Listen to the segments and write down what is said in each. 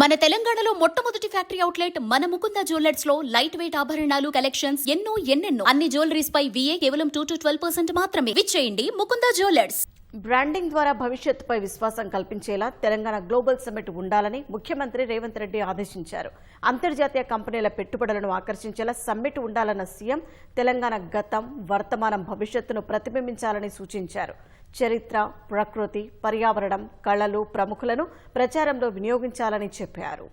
మన తెలంగాణలో మొట్టమొదటి ఫ్యాక్టరీ అవుట్లెట్ మన ముకుంద జ్యువెలర్స్లో లైట్ వెయిట్ ఆభరణాలు కలెక్షన్స్ ఎన్నో ఎన్నెన్నో. అన్ని జ్యువెలరీస్ పై విఏ కేవలం టూ టు ట్వెల్వ్ పర్సెంట్ మాత్రమే. విచ్చేయండి ముకుంద జ్యువెలర్స్. బ్రాండింగ్ ద్వారా భవిష్యత్తుపై విశ్వాసం కల్పించేలా తెలంగాణ గ్లోబల్ సమ్మిట్ ఉండాలని ముఖ్యమంత్రి రేవంత్ రెడ్డి ఆదేశించారు. అంతర్జాతీయ కంపెనీల పెట్టుబడులను ఆకర్షించేలా సమ్మిట్ ఉండాలన్న సీఎం తెలంగాణ గతం వర్తమానం భవిష్యత్తును ప్రతిబింబించాలని సూచించారు. చరిత్ర ప్రకృతి పర్యావరణం కళలు ప్రముఖులను ప్రచారంలో వినియోగించాలని చెప్పారు.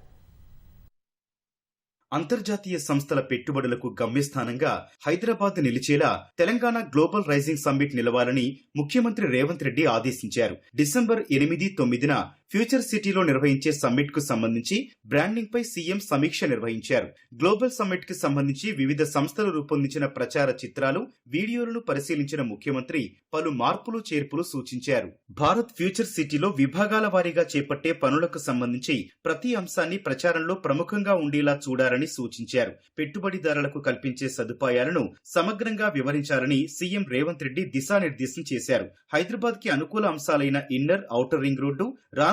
అంతర్జాతీయ సంస్థల పెట్టుబడులకు గమ్యస్థానంగా హైదరాబాద్ నిలిచేలా తెలంగాణ గ్లోబల్ రైజింగ్ సమ్మిట్ నిలవాలని ముఖ్యమంత్రి రేవంత్ రెడ్డి ఆదేశించారు. డిసెంబర్ ఎనిమిది తొమ్మిదిన ఫ్యూచర్ సిటీలో నిర్వహించే సమ్మిట్కు సంబంధించి బ్రాండింగ్ పై సీఎం సమీక్ష నిర్వహించారు. గ్లోబల్ సమ్మిట్కి సంబంధించి వివిధ సంస్థలు రూపొందించిన ప్రచార చిత్రాలు వీడియోలను పరిశీలించిన ముఖ్యమంత్రి పలు మార్పులు చేర్పులు సూచించారు. భారత్ ఫ్యూచర్ సిటీలో విభాగాల వారీగా చేపట్టే పనులకు సంబంధించి ప్రతి అంశాన్ని ప్రచారంలో ప్రముఖంగా ఉండేలా చూడాలని సూచించారు. పెట్టుబడిదారులకు కల్పించే సదుపాయాలను సమగ్రంగా వివరించాలని సీఎం రేవంత్ రెడ్డి దిశానిర్దేశం చేశారు. హైదరాబాద్కి అనుకూల అంశాలైన ఇన్నర్ ఔటర్ రింగ్ రోడ్డు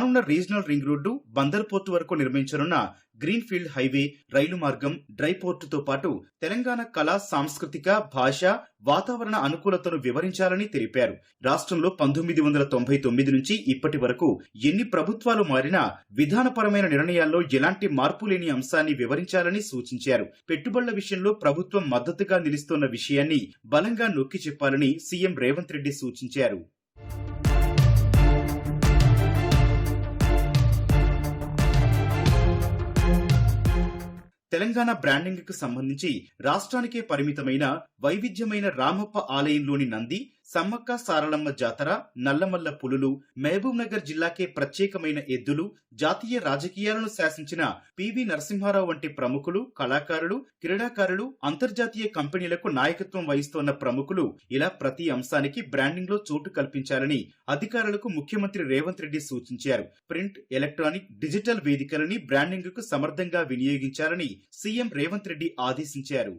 రానున్న regional ring road Bandar port వరకు నిర్మించనున్న గ్రీన్ ఫీల్డ్ హైవే రైలు మార్గం డ్రై పోర్టుతో పాటు తెలంగాణ కళా సాంస్కృతిక భాష వాతావరణ అనుకూలతను వివరించాలని తెలిపారు. రాష్ట్రంలో పంతొమ్మిది వందల తొంభై తొమ్మిది నుంచి ఇప్పటి వరకు ఎన్ని ప్రభుత్వాలు మారినా విధానపరమైన నిర్ణయాల్లో ఎలాంటి మార్పు లేని అంశాన్ని వివరించాలని సూచించారు. పెట్టుబడుల విషయంలో ప్రభుత్వం మద్దతుగా నిలుస్తోన్న విషయాన్ని బలంగా నొక్కి చెప్పాలని సీఎం రేవంత్ రెడ్డి సూచించారు. తెలంగాణ బ్రాండింగ్కు సంబంధించి రాష్ట్రానికే పరిమితమైన వైవిధ్యమైన రామప్ప ఆలయంలోని నంది సమ్మక్క సారలమ్మ జాతర నల్లమల్ల పులులు మహబూబ్ నగర్ జిల్లాకే ప్రత్యేకమైన ఎద్దులు జాతీయ రాజకీయాలను శాసించిన పివి నరసింహారావు వంటి ప్రముఖులు కళాకారులు క్రీడాకారులు అంతర్జాతీయ కంపెనీలకు నాయకత్వం వహిస్తోన్న ప్రముఖులు ఇలా ప్రతి అంశానికి బ్రాండింగ్లో చోటు కల్పించాలని అధికారులకు ముఖ్యమంత్రి రేవంత్ రెడ్డి సూచించారు. ప్రింట్ ఎలక్ట్రానిక్ డిజిటల్ వేదికలని బ్రాండింగ్కు సమర్థంగా వినియోగించాలని సీఎం రేవంత్ రెడ్డి ఆదేశించారు.